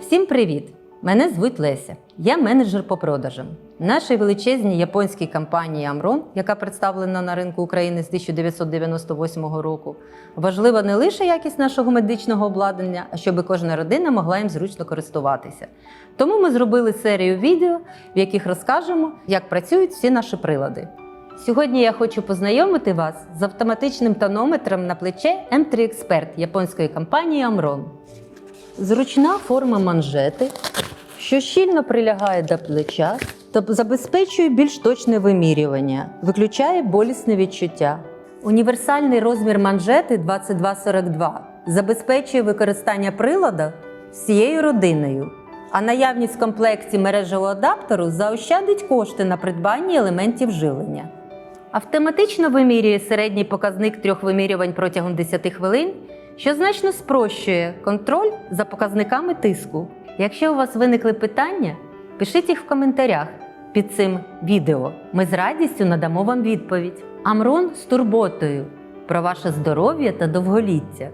Всім привіт! Мене звуть Леся. Я менеджер по продажам. Нашій величезній японській компанії Amron, яка представлена на ринку України з 1998 року, важлива не лише якість нашого медичного обладнання, а щоб кожна родина могла їм зручно користуватися. Тому ми зробили серію відео, в яких розкажемо, як працюють всі наші прилади. Сьогодні я хочу познайомити вас з автоматичним тонометром на плече M3 Expert японської компанії Amron. Зручна форма манжети, що щільно прилягає до плеча та забезпечує більш точне вимірювання, виключає болісне відчуття. Універсальний розмір манжети 2242 забезпечує використання прилада всією родиною, а наявність в комплекті мережевого адаптеру заощадить кошти на придбання елементів живлення. Автоматично вимірює середній показник трьох вимірювань протягом 10 хвилин, що значно спрощує контроль за показниками тиску. Якщо у вас виникли питання, пишіть їх в коментарях під цим відео. Ми з радістю надамо вам відповідь. Амрон з турботою про ваше здоров'я та довголіття.